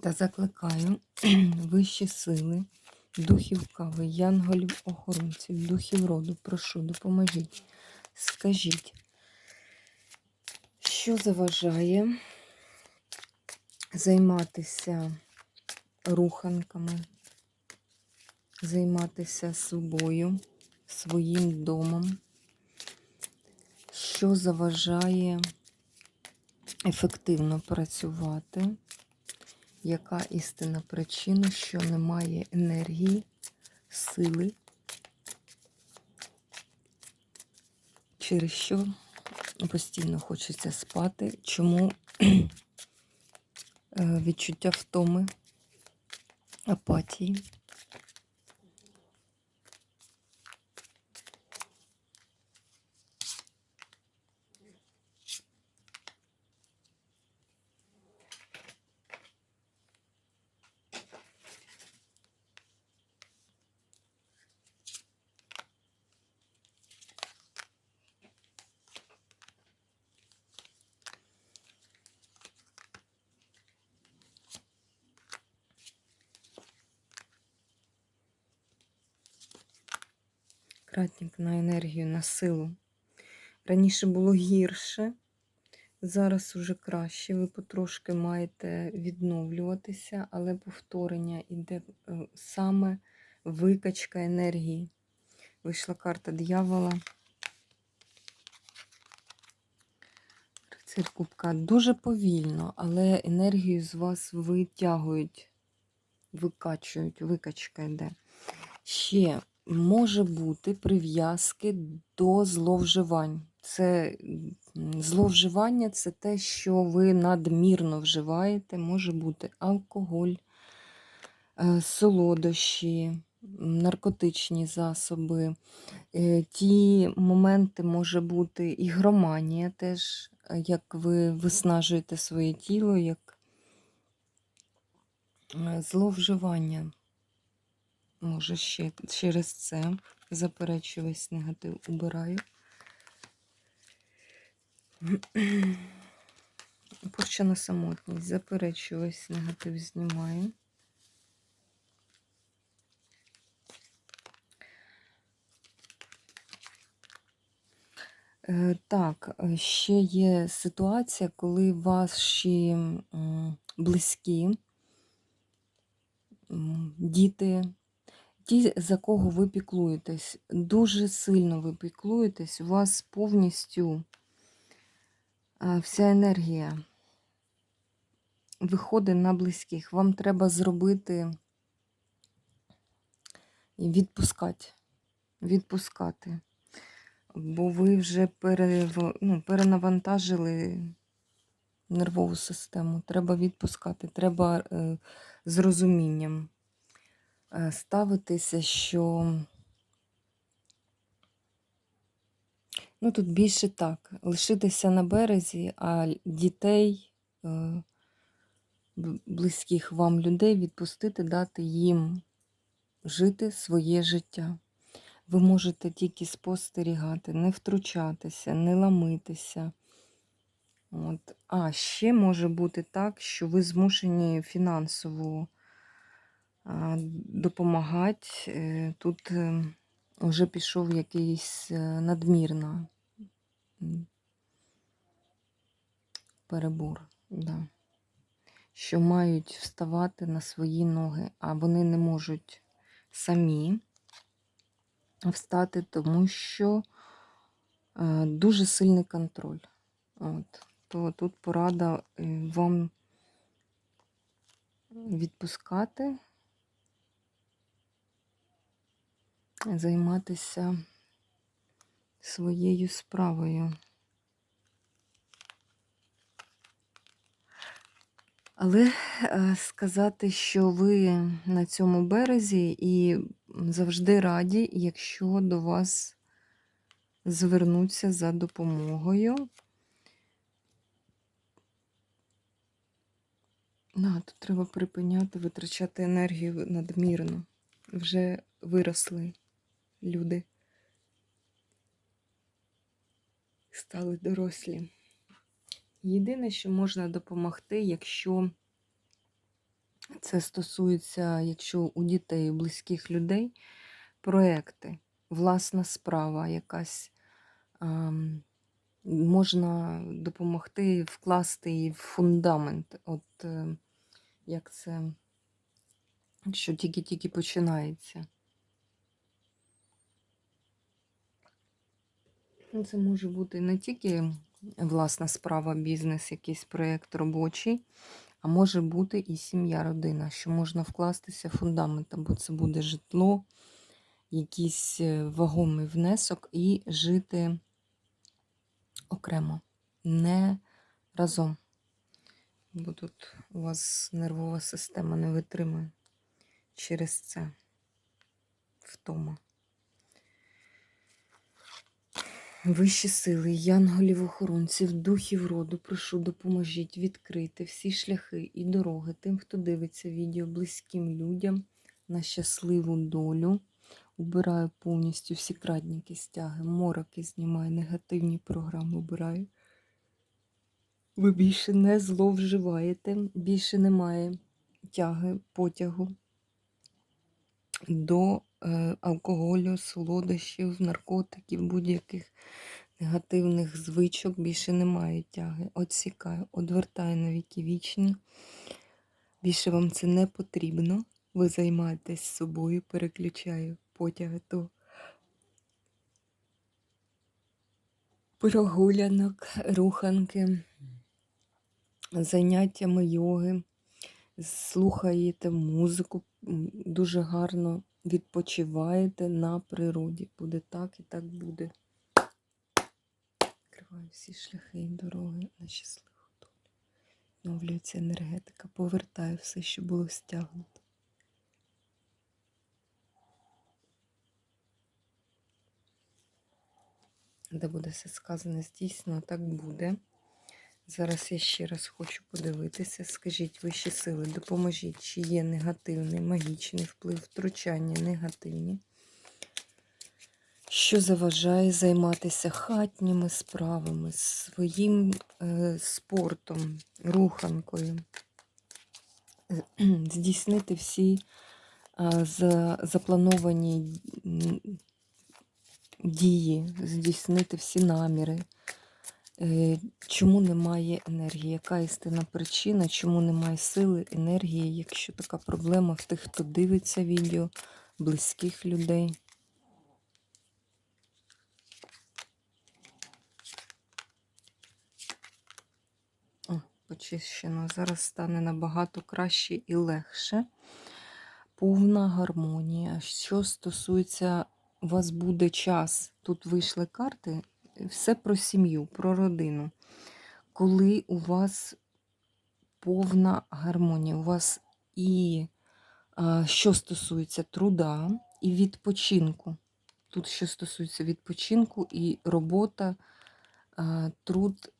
Та закликаю вищі сили, духів кави, янголів охоронців, духів роду, прошу, допоможіть. Скажіть, що заважає займатися руханками, займатися собою, своїм домом, що заважає ефективно працювати? Яка істина причина, що немає енергії, сили, через що постійно хочеться спати, чому е, відчуття втоми, апатії. Кратник на енергію, на силу. Раніше було гірше, зараз уже краще. Ви потрошки маєте відновлюватися, але повторення іде е, саме викачка енергії. Вийшла карта дьявола. Рицарь кубка дуже повільно, але енергію з вас витягують, викачують, викачка йде. Ще може бути прив'язки до зловживань. Це зловживання це те, що ви надмірно вживаєте, може бути алкоголь, е, солодощі, наркотичні засоби. Е, ті моменти може бути і громанія теж, як ви виснажуєте своє тіло, як е, зловживання. Може, ще через це заперечу весь негатив убираю. Порчена самотність, заперечу весь негатив знімаю. Е, так, е, ще є ситуація, коли ваші близькі, діти, ті, за кого ви піклуєтесь, дуже сильно ви піклуєтесь, у вас повністю вся енергія виходить на близьких. Вам треба зробити і відпускати. Відпускати. Бо ви вже пере, ну, перенавантажили нервову систему. Треба відпускати, треба е, з розумінням. Е, ставитися, що ну тут більше так, лишитися на березі, а дітей, е, близьких вам людей відпустити, дати їм жити своє життя. Ви можете тільки спостерігати, не втручатися, не ламитися. От. А ще може бути так, що ви змушені фінансово допомагати. Е, тут вже пішов якийсь е, надмірна перебор, да. що мають вставати на свої ноги, а вони не можуть самі встати, тому що е, дуже сильний контроль. От. То тут порада вам відпускати. Займатися своєю справою. Але е, сказати, що ви на цьому березі і завжди раді, якщо до вас звернуться за допомогою. На, тут треба припиняти, витрачати енергію надмірно. Вже виросли люди. Стали дорослі. Єдине, що можна допомогти, якщо це стосується, якщо у дітей, близьких людей, проекти, власна справа якась. ам, можна допомогти вкласти її в фундамент. От е, як це, що тільки-тільки починається. Це може бути не тільки власна справа, бізнес, якийсь проєкт робочий, а може бути і сім'я, родина, що можна вкластися в фундамент, або це буде житло, якийсь е, вагомий внесок і жити окремо, не разом. Бо тут у вас нервова система не витримує через це втома. Вищі сили, янголів, охоронців, духів роду, прошу, допоможіть відкрити всі шляхи і дороги тим, хто дивиться відео близьким людям на щасливу долю. Убираю повністю всі крадніки, стяги, мороки знімаю, негативні програми убираю. Ви більше не зловживаєте, більше немає тяги, потягу до алкоголю, солодощів, наркотиків, будь-яких негативних звичок більше немає тяги. Отсікаю, одвертаю на віки вічні. Більше вам це не потрібно. Ви займаєтесь собою, переключаю потяги до прогулянок, руханки, заняттями йоги, слухаєте музику, дуже гарно відпочиваєте на природі. Буде так і так буде. Відкриваю всі шляхи і дороги на щасливу долю. Відновлюється енергетика, повертаю все, що було стягнуто. Де буде все сказане здійснено, так буде. Зараз я ще раз хочу подивитися. Скажіть, вищі сили, допоможіть, чи є негативний, магічний вплив, втручання негативні, що заважає займатися хатніми справами, своїм е, спортом, руханкою, здійснити всі е, за, заплановані дії, здійснити всі наміри. Е, Чому немає енергії? Яка істинна причина? Чому немає сили, енергії, якщо така проблема в тих, хто дивиться відео, близьких людей? О, почищено. Зараз стане набагато краще і легше. Повна гармонія. Що стосується, у вас буде час. Тут вийшли карти, все про сім'ю, про родину. Коли у вас повна гармонія, у вас і що стосується труда і відпочинку. Тут що стосується відпочинку і робота, труд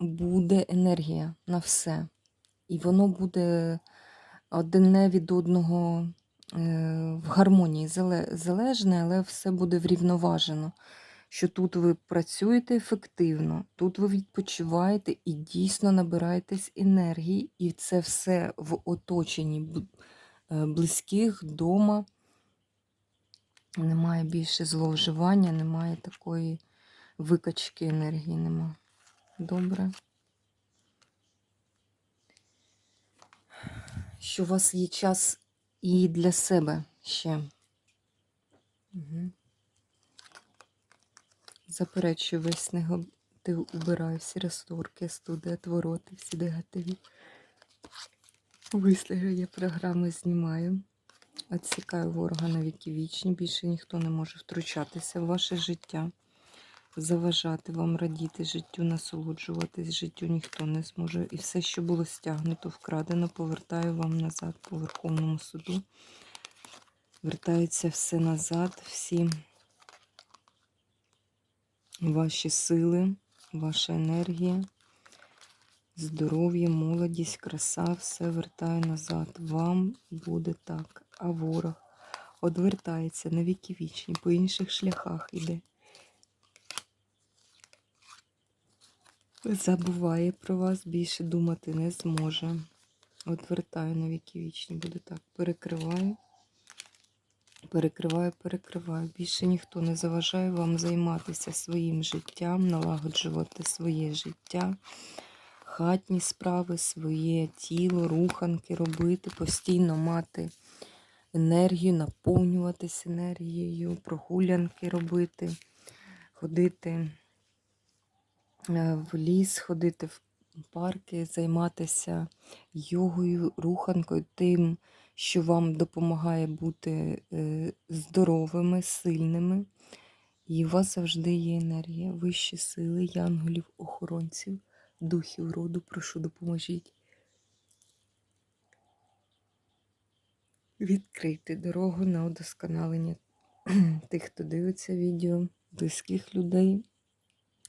буде енергія на все. І воно буде одне від одного е, в гармонії залежне, але все буде врівноважено. Що тут ви працюєте ефективно, тут ви відпочиваєте і дійсно набираєтесь енергії, і це все в оточенні е, близьких дома. Немає більше зловживання, немає такої викачки енергії. Нема. Добре. Що у вас є час і для себе ще. Угу. Заперечую весь негатив, убираю всі розторки, студи, отвороти, всі негативі. Висліги програми знімаю. Відсікаю ворога на віки вічні. Більше ніхто не може втручатися в ваше життя. заважати вам радіти життю, насолоджуватись життю ніхто не зможе. І все, що було стягнуто, вкрадено, повертаю вам назад по Верховному суду. Вертається все назад, всі ваші сили, ваша енергія, здоров'я, молодість, краса, все вертаю назад. Вам буде так. А ворог одвертається на віки вічні, по інших шляхах іде. Забуває про вас, більше думати не зможе. Одвертаю на віки вічні, буде так. Перекриваю. Перекриваю, перекриваю. Більше ніхто не заважає вам займатися своїм життям, налагоджувати своє життя, хатні справи, своє тіло, руханки робити, постійно мати енергію, наповнюватись енергією, прогулянки робити, ходити е, в ліс, ходити в парки, займатися йогою, руханкою, тим, що вам допомагає бути е, здоровими, сильними. І у вас завжди є енергія, вищі сили, янголів, охоронців, духів роду. Прошу, допоможіть. Відкрити дорогу на удосконалення тих, хто дивиться відео, близьких людей.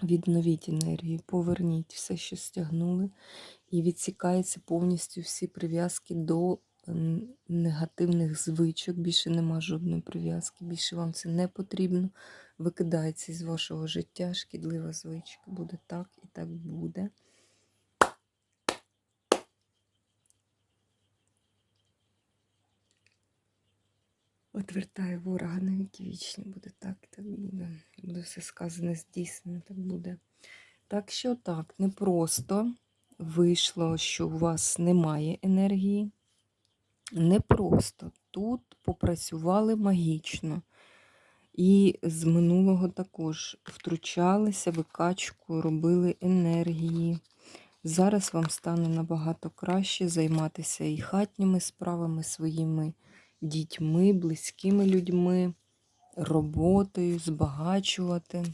Відновіть енергію, поверніть все, що стягнули, і відсікаються повністю всі прив'язки до негативних звичок. Більше нема жодної прив'язки, більше вам це не потрібно. Викидається з вашого життя шкідлива звичка. Буде так і так буде. Отвертаю ворога на вічні. Буде так, і так буде. Буде все сказане, здійснено, так буде. Так що так, не просто вийшло, що у вас немає енергії. Не просто. Тут попрацювали магічно. І з минулого також втручалися, викачку, робили енергії. Зараз вам стане набагато краще займатися і хатніми справами своїми дітьми, близькими людьми, роботою, збагачувати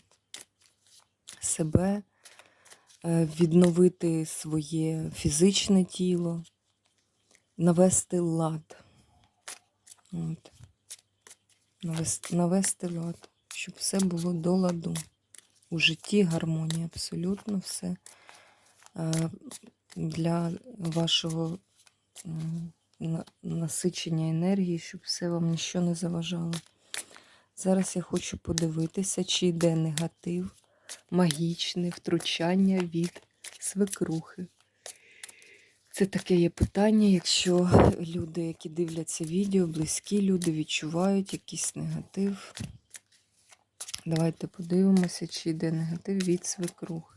себе, е, відновити своє фізичне тіло, навести лад. От. Навести, навести лад, щоб все було до ладу. У житті гармонія, абсолютно все е, для вашого насичення енергії, щоб все вам нічого не заважало. Зараз я хочу подивитися, чи йде негатив, магічне втручання від свекрухи. Це таке є питання, якщо люди, які дивляться відео, близькі люди відчувають якийсь негатив. Давайте подивимося, чи йде негатив від свекрухи.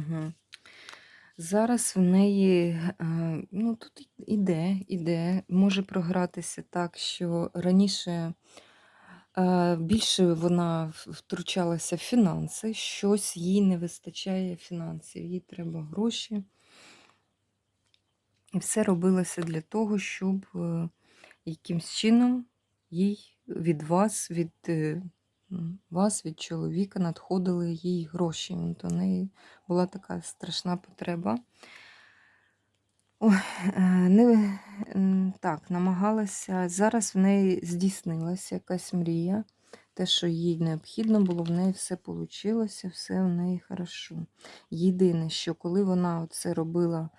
Угу. Зараз в неї, е, ну тут іде, іде, може програтися так, що раніше е, більше вона втручалася в фінанси, щось їй не вистачає фінансів, їй треба гроші. І все робилося для того, щоб е, якимсь чином їй від вас, від е, вас, від чоловіка надходили їй гроші. У неї була така страшна потреба. Ой, е, не, так, намагалася. Зараз в неї здійснилася якась мрія. Те, що їй необхідно було, в неї все вийшло, все в неї хорошо. Єдине, що коли вона це робила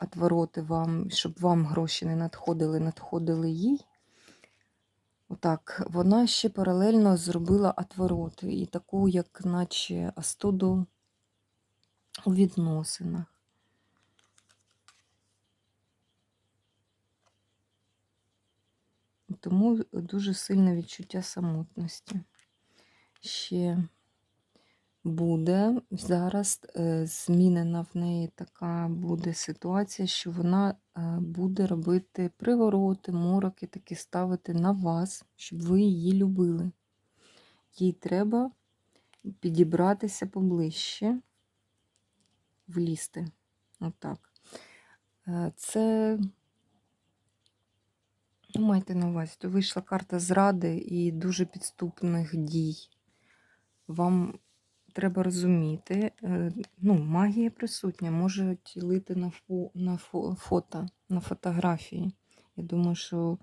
отвороти вам, щоб вам гроші не надходили, надходили їй. Отак, вона ще паралельно зробила отворот, і таку, як наче астуду у відносинах. Тому дуже сильне відчуття самотності. Ще буде зараз е, змінена в неї така буде ситуація, що вона е, буде робити привороти, мороки такі ставити на вас, щоб ви її любили. Їй треба підібратися поближче, влізти. Отак. Е, Це, ну, майте на увазі, то вийшла карта зради і дуже підступних дій. Вам треба розуміти, е, ну, магія присутня, може тілити на, фо, на фо, фото, на фотографії. Я думаю, що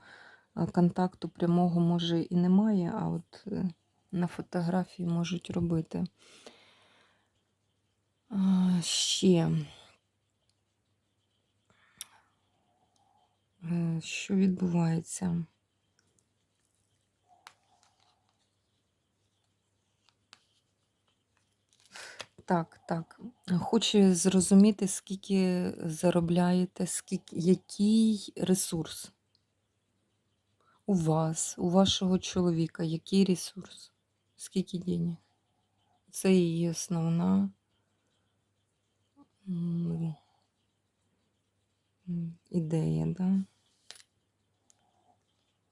е, контакту прямого може і немає, а от е, на фотографії можуть робити. Ще. Що відбувається? Так, так. Хоче зрозуміти, скільки заробляєте, скільки, який ресурс у вас, у вашого чоловіка, який ресурс, скільки денег. Це її основна ідея, да?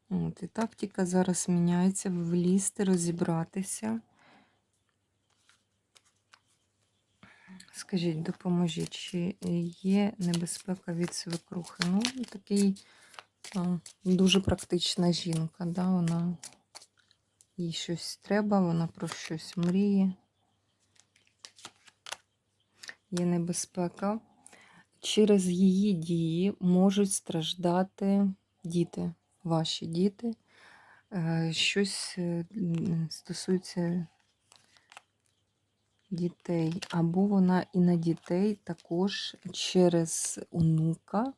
От, і тактика зараз міняється, влізти, розібратися. Скажіть, допоможіть, чи є небезпека від свекрухи? Ну, такий а, дуже практична жінка, да? вона їй щось треба, вона про щось мріє. Є небезпека. Через її дії можуть страждати діти, ваші діти. Е, Щось е, стосується дітей, або вона і на дітей також через онука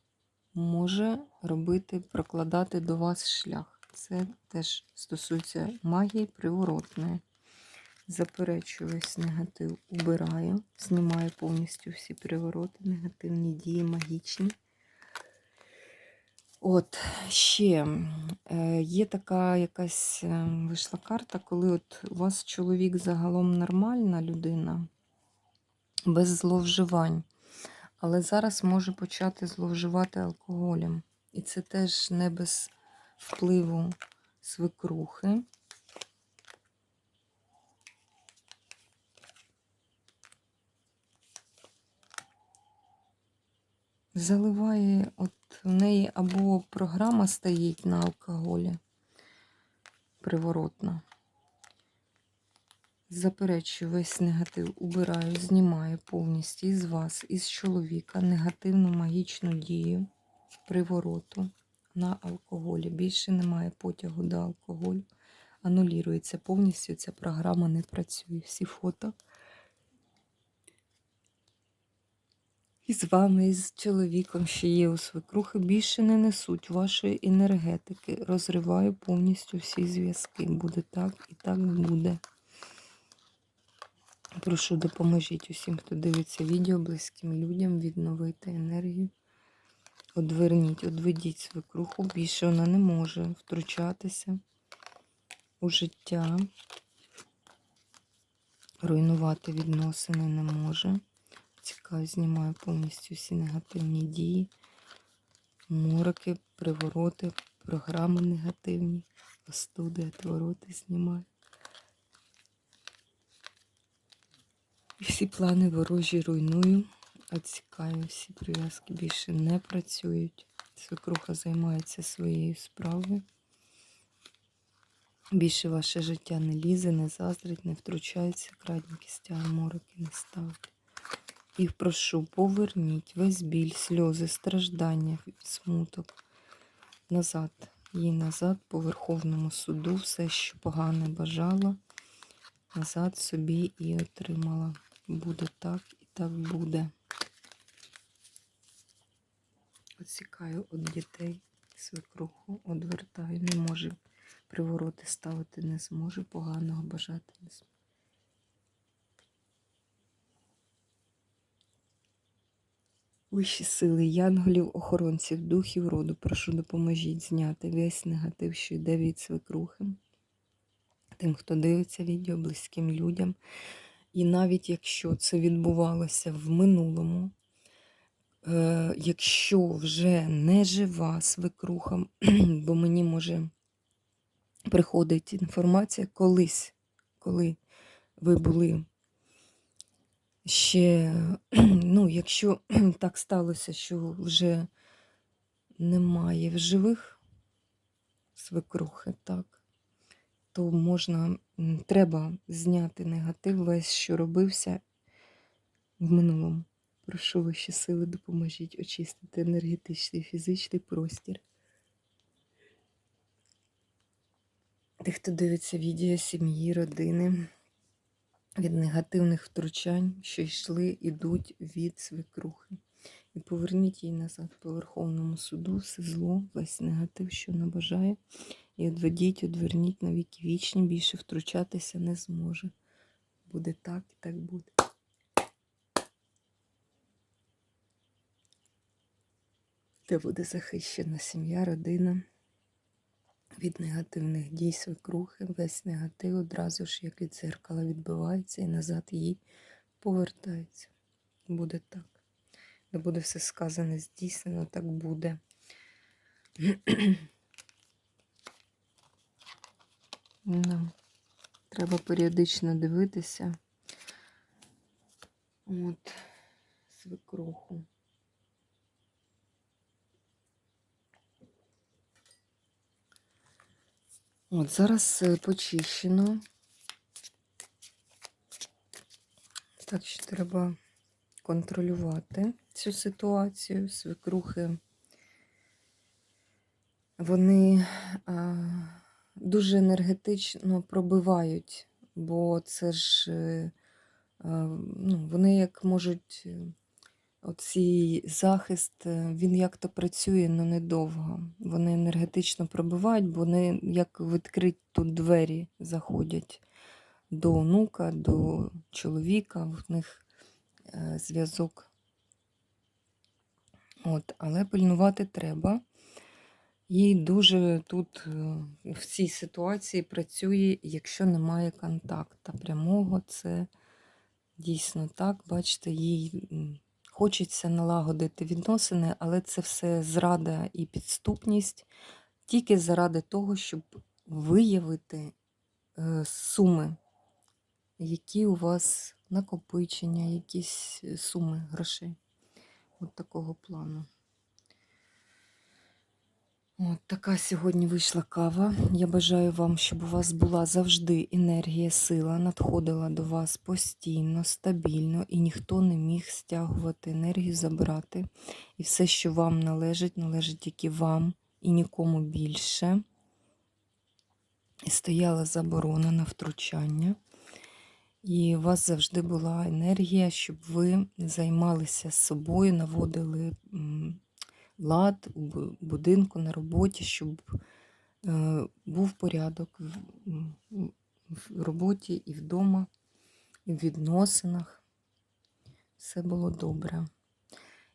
може робити, прокладати до вас шлях. Це теж стосується магії приворотної. Заперечую весь негатив, убираю, знімаю повністю всі привороти, негативні дії, магічні. От, ще е, є така якась е, вийшла карта, коли от у вас чоловік загалом нормальна людина, без зловживань, але зараз може почати зловживати алкоголем. І це теж не без впливу свекрухи. Заливає, от в неї або програма стоїть на алкоголі приворотна. Заперечую весь негатив, убираю, знімаю повністю із вас, із чоловіка негативну магічну дію привороту на алкоголі. Більше немає потягу до алкоголю. Анулюється повністю, ця програма не працює. Всі фото. І з вами, і з чоловіком, що є у свекрухи, більше не несуть вашої енергетики. Розриваю повністю всі зв'язки. Буде так і так буде. Прошу, допоможіть усім, хто дивиться відео, близьким людям відновити енергію. Одверніть, одведіть свекруху. Більше вона не може втручатися у життя. Руйнувати відносини не може. Цікаво, знімаю повністю всі негативні дії, мороки, привороти, програми негативні, остуди, отвороти знімаю. І всі плани ворожі руйную, відсікаю, всі прив'язки більше не працюють. Свекруха займається своєю справою. Більше ваше життя не лізе, не заздрить, не втручається, крадні кістя, мороки не ставить. І прошу, поверніть весь біль, сльози, страждання, смуток назад, їй назад, по Верховному суду, все, що погане бажала, назад собі і отримала. Буде так і так буде. Оцікаю від дітей свекруху, одвертаю, не може привороти ставити, не зможе, поганого бажати не зможе. Вищі сили, янголів, охоронців, духів роду, прошу допоможіть зняти весь негатив, що йде від свекрухи. Тим, хто дивиться відео, близьким людям. І навіть якщо це відбувалося в минулому, е, якщо вже не жива свекруха, бо мені може приходить інформація колись, коли ви були ще, ну, якщо так сталося, що вже немає в живих свекрухи, так, то можна, треба зняти негатив весь, що робився в минулому. Прошу вищі сили, допоможіть очистити енергетичний фізичний простір. Тих, хто дивиться відео сім'ї, родини від негативних втручань, що йшли, ідуть від свекрухи. І поверніть її назад по Верховному суду, все зло, весь негатив, що набажає. І одведіть, одверніть на віки вічні, більше втручатися не зможе. Буде так і так буде. Де буде захищена сім'я, родина від негативних дій свекрухи, весь негатив одразу ж, як від дзеркала, відбивається і назад їй повертається. Буде так. Де буде все сказане, здійснено, так буде. Да. Треба періодично дивитися. От, свекруху. От зараз е, почищено. Так що треба контролювати цю ситуацію. Свекрухи, вони а, дуже енергетично пробивають, бо це ж е, а, ну, вони як можуть. Оцей захист, е, він як-то працює, але недовго. Вони енергетично пробивають, бо вони як відкриті тут двері заходять до онука, до чоловіка, в них е, зв'язок. От, але пильнувати треба. І дуже тут е, в цій ситуації працює, якщо немає контакту прямого, це дійсно так. Бачите, їй хочеться налагодити відносини, але це все зрада і підступність тільки заради того, щоб виявити е, суми, які у вас накопичення, якісь е, суми грошей. От такого плану. От така сьогодні вийшла кава. Я бажаю вам, щоб у вас була завжди енергія, сила, надходила до вас постійно, стабільно, і ніхто не міг стягувати енергію, забрати. І все, що вам належить, належить тільки вам і нікому більше. І стояла заборона на втручання. І у вас завжди була енергія, щоб ви займалися собою, наводили лад у будинку, на роботі, щоб е, був порядок в, в роботі і вдома, і в відносинах. Все було добре.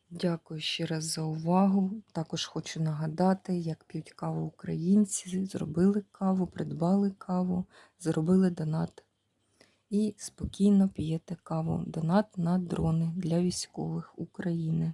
Дякую ще раз за увагу. Також хочу нагадати, як п'ють каву українці. Зробили каву, придбали каву, зробили донат. І спокійно п'єте каву. Донат на дрони для військових України.